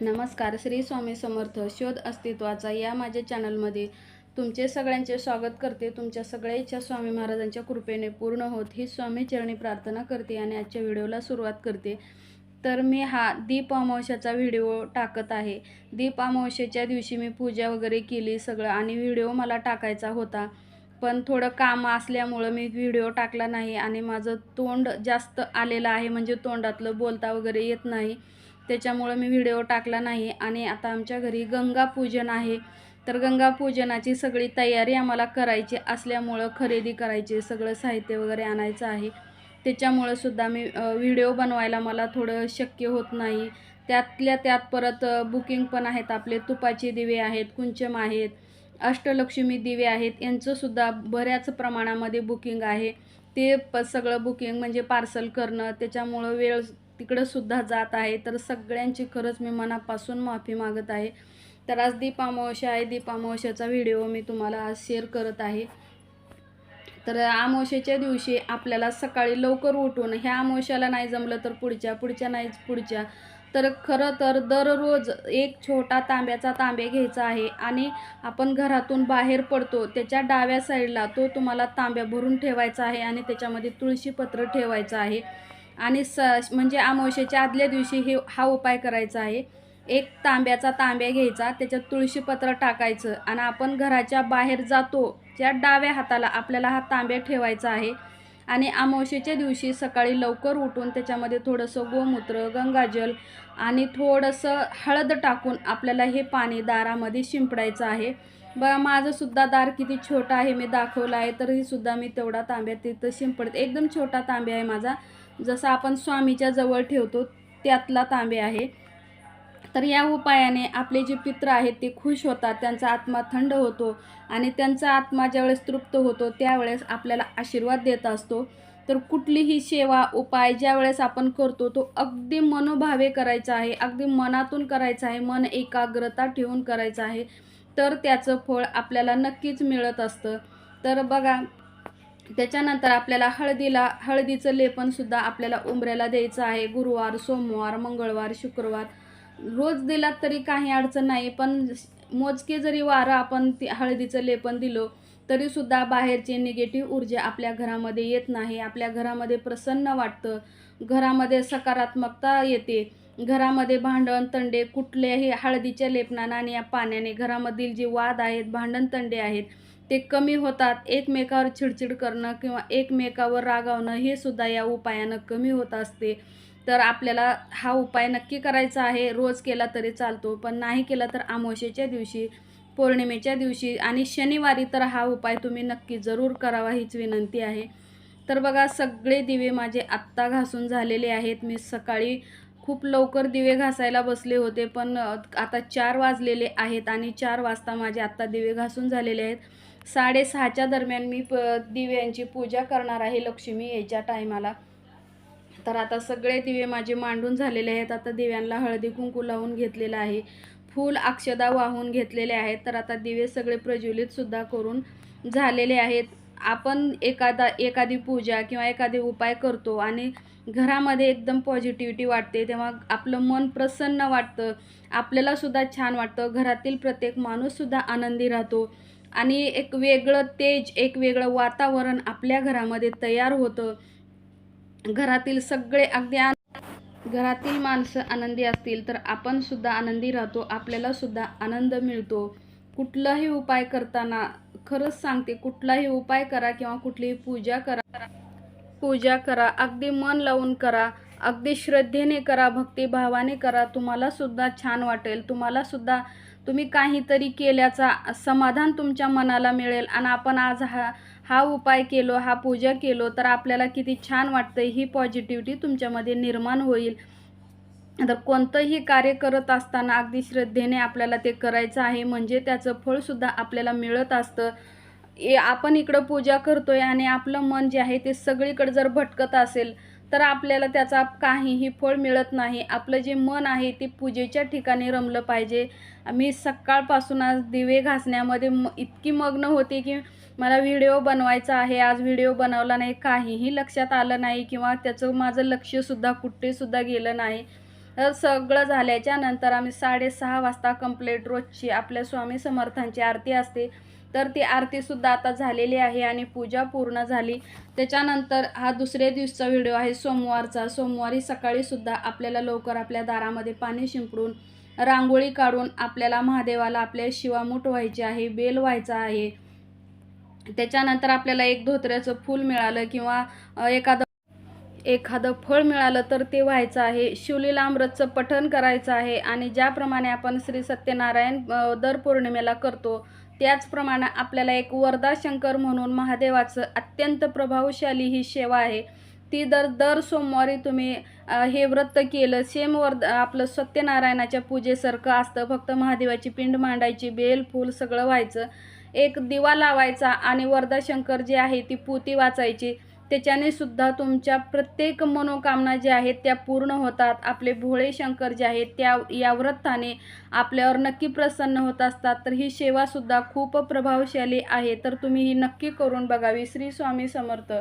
नमस्कार श्री स्वामी समर्थ शोध अस्तित्वाचा या माझ्या चॅनलमध्ये तुमचे सगळ्यांचे स्वागत करते. तुमच्या सगळ्या इच्छा स्वामी महाराजांच्या कृपेने पूर्ण होत. ही स्वामी चरणी प्रार्थना करते आणि आजच्या व्हिडिओला सुरुवात करते. तर मी हा दीप अमावश्याचा व्हिडिओ टाकत आहे. दीप अमावश्याच्या दिवशी मी पूजा वगैरे केली सगळं आणि व्हिडिओ मला टाकायचा होता. पण थोडं काम असल्यामुळं मी व्हिडिओ टाकला नाही आणि माझं तोंड जास्त आलेलं आहे. म्हणजे तोंडातलं बोलता वगैरे येत नाही. त्याच्यामुळं मी व्हिडिओ टाकला नाही. आणि आता आमच्या घरी गंगा पूजन आहे. तर गंगा पूजनाची सगळी तयारी आम्हाला करायची असल्यामुळं खरेदी करायची सगळं साहित्य वगैरे आणायचं आहे. त्याच्यामुळं सुद्धा मी व्हिडिओ बनवायला मला थोडं शक्य होत नाही. त्यातल्या त्यात परत बुकिंग पण आहेत आपले. तुपाचे दिवे आहेत कुंचम आहेत अष्टलक्ष्मी दिवे आहेत. यांचंसुद्धा बऱ्याच प्रमाणामध्ये बुकिंग आहे. ते प सगळं बुकिंग म्हणजे पार्सल करणं त्याच्यामुळं वेळ तिकडंसुद्धा जात आहे. तर सगळ्यांची खरंच मी मनापासून माफी मागत आहे. तर आज दीप आहे. दीपामावशाचा व्हिडिओ मी तुम्हाला आज शेअर करत आहे. तर अमावस्येच्या दिवशी आपल्याला सकाळी लवकर उठून ह्या अमावस्याला नाही जमलं तर पुढच्या पुढच्या नाही पुढच्या तर खरं तर दररोज एक छोटा तांब्याचा तांबे घ्यायचा आहे आणि आपण घरातून बाहेर पडतो त्याच्या डाव्या साईडला तो तुम्हाला तांब्या भरून ठेवायचा आहे आणि त्याच्यामध्ये तुळशीपत्र ठेवायचं आहे. आणि स म्हणजे अमावश्याच्या आदल्या दिवशी हे हा उपाय करायचा आहे. एक तांब्याचा तांब्या घ्यायचा त्याच्यात तुळशीपत्र टाकायचं आणि आपण घराच्या बाहेर जातो त्या डाव्या हाताला आपल्याला हा तांब्या ठेवायचा आहे. आणि अमावशेच्या दिवशी सकाळी लवकर उठून त्याच्यामध्ये थोडंसं गोमूत्र गंगाजल आणि थोडंसं हळद टाकून आपल्याला हे पाणी दारामध्ये शिंपडायचं आहे. बघा माझंसुद्धा दार किती छोटा आहे मी दाखवलं आहे तरीसुद्धा मी तेवढा तांब्या तिथं शिंपडते. एकदम छोटा तांब्या आहे माझा. जसं आपण स्वामीच्या जवळ ठेवतो त्यातला तांबे आहे. तर या उपायाने आपले जे पित्र आहेत ते खुश होतात त्यांचा आत्मा थंड होतो आणि त्यांचा आत्मा ज्यावेळेस तृप्त होतो त्यावेळेस आपल्याला आशीर्वाद देत असतो. तर कुठलीही सेवा उपाय ज्यावेळेस आपण करतो तो अगदी मनोभावे करायचा आहे अगदी मनातून करायचा आहे मन एकाग्रता ठेवून करायचं आहे तर त्याचं फळ आपल्याला नक्कीच मिळत असतं. तर बघा त्याच्यानंतर आपल्याला हळदीला हळदीचं लेपनसुद्धा आपल्याला उंबऱ्याला द्यायचं आहे. गुरुवार सोमवार मंगळवार शुक्रवार रोज दिलात तरी काही अडचण नाही पण मोजके जरी वारं आपण ती हळदीचं लेपन दिलं तरीसुद्धा बाहेरची निगेटिव्ह ऊर्जा आपल्या घरामध्ये येत नाही. आपल्या घरामध्ये प्रसन्न वाटतं. घरामध्ये सकारात्मकता येते. घरामध्ये भांडण तंडे कुठल्याही हळदीच्या लेपनानं आणि या पाण्याने घरामधील जे वाद आहेत भांडण तंडे आहेत ते कमी होतात. एकमेकावर चिडचिड करणं किंवा एकमेकावर रागावणं हे सुद्धा या उपायानं कमी होत असते. तर आपल्याला हा उपाय नक्की करायचा आहे. रोज केला तरी चालतो पण नाही केला तर आमोशेच्या दिवशी पौर्णिमेच्या दिवशी आणि शनिवारी तर हा उपाय तुम्ही नक्की जरूर करावा हीच विनंती आहे. तर बघा सगळे दिवे माझे आत्ता घासून झालेले आहेत. मी सकाळी खूप लवकर दिवे घासायला बसले होते पण आता चार वाजलेले आहेत आणि चार वाजता माझे आत्ता दिवे घासून झालेले आहेत. साडेसहाच्या दरम्यान मी प दिव्यांची पूजा करणार आहे लक्ष्मी याच्या टायमाला. तर आता सगळे दिवे माझे मांडून झालेले आहेत. आता दिव्यांना हळदी कुंकू लावून घेतलेलं आहे. फूल अक्षदा वाहून घेतलेले आहेत. तर आता दिवे सगळे प्रज्वलितसुद्धा करून झालेले आहेत. आपण एखादा एखादी पूजा किंवा एखादी उपाय करतो आणि घरामध्ये एकदम पॉझिटिव्हिटी वाटते तेव्हा आपलं मन प्रसन्न वाटतं आपल्यालासुद्धा छान वाटतं. घरातील प्रत्येक माणूससुद्धा आनंदी राहतो आणि एक वेगळं तेज एक वेगळं वातावरण आपल्या घरामध्ये तयार होतं. घरातील सगळे अगदी आन- घरातील माणसं आनंदी असतील तर आपण सुद्धा आनंदी राहतो आपल्याला सुद्धा आनंद मिळतो. कुठलाही उपाय करताना खरंच सांगते कुठलाही उपाय करा किंवा कुठलीही पूजा करा. पूजा करा अगदी मन लावून करा अगदी श्रद्धेने करा भक्तिभावाने करा. तुम्हाला सुद्धा छान वाटेल तुम्हाला सुद्धा तुम्ही काहीतरी केल्याचा समाधान तुमच्या मनाला मिळेल. आणि आपण आज हा हा उपाय केलो हा पूजा केलो तर आपल्याला किती छान वाटतं ही पॉझिटिव्हिटी तुमच्यामध्ये निर्माण होईल. तर कोणतंही कार्य करत असताना अगदी श्रद्धेने आपल्याला ते करायचं आहे म्हणजे त्याचं फळसुद्धा आपल्याला मिळत असतं. ए आपण इकडं पूजा करतोय आणि आपलं मन जे आहे ते सगळीकडे जर भटकत असेल तर आपल्याला त्याचा काहीही फळ मिळत नाही. आपलं जे मन आहे ते पूजेच्या ठिकाणी रमलं पाहिजे. मी सकाळपासून आज दिवे घासण्यामध्ये म इतकी मग्न होते की मला व्हिडिओ बनवायचा आहे आज व्हिडिओ बनवला नाही काहीही लक्षात आलं नाही किंवा त्याचं माझं लक्षसुद्धा कुठेसुद्धा गेलं नाही. तर सगळं झाल्याच्यानंतर आम्ही साडेसहा वाजता कंप्लेट रोजची आपल्या स्वामी समर्थांची आरती असते. तर ती आरतीसुद्धा आता झालेली आहे आणि पूजा पूर्ण झाली. त्याच्यानंतर हा दुसऱ्या दिवसचा व्हिडिओ आहे सोमवारचा. सोमवारी सकाळीसुद्धा आपल्याला लवकर आपल्या दारामध्ये पाणी शिंपडून रांगोळी काढून आपल्याला महादेवाला आपल्या शिवामूठ व्हायची आहे बेल व्हायचा आहे. त्याच्यानंतर आपल्याला एक धोत्र्याचं फूल मिळालं किंवा एखादं एखादं फळ मिळालं तर ते व्हायचं आहे. शिवलीलामृतचं पठण करायचं आहे आणि ज्याप्रमाणे आपण श्री सत्यनारायण दर पौर्णिमेला करतो त्याचप्रमाणे आपल्याला एक वरदा शंकर म्हणून महादेवाचं अत्यंत प्रभावशाली ही सेवा आहे. ती दर दर सोमवारी तुम्ही हे व्रत केलं सेम वर आपलं सत्यनारायणाच्या पूजेसारखं असतं. फक्त महादेवाची पिंड मांडायची बेल फूल सगळं व्हायचं. एक दिवा लावायचा आणि वरदा शंकर जे आहे ती पोती वाचायची. त्याच्याने सुद्धा तुमच्या प्रत्येक मनोकामना ज्या आहेत त्या पूर्ण होतात. आपले भोळे शंकर जे आहेत त्या या व्रताने आपल्यावर नक्की प्रसन्न होत असतात. तर ही सेवासुद्धा खूप प्रभावशाली आहे. तर तुम्ही ही नक्की करून बघावी. श्री स्वामी समर्थ.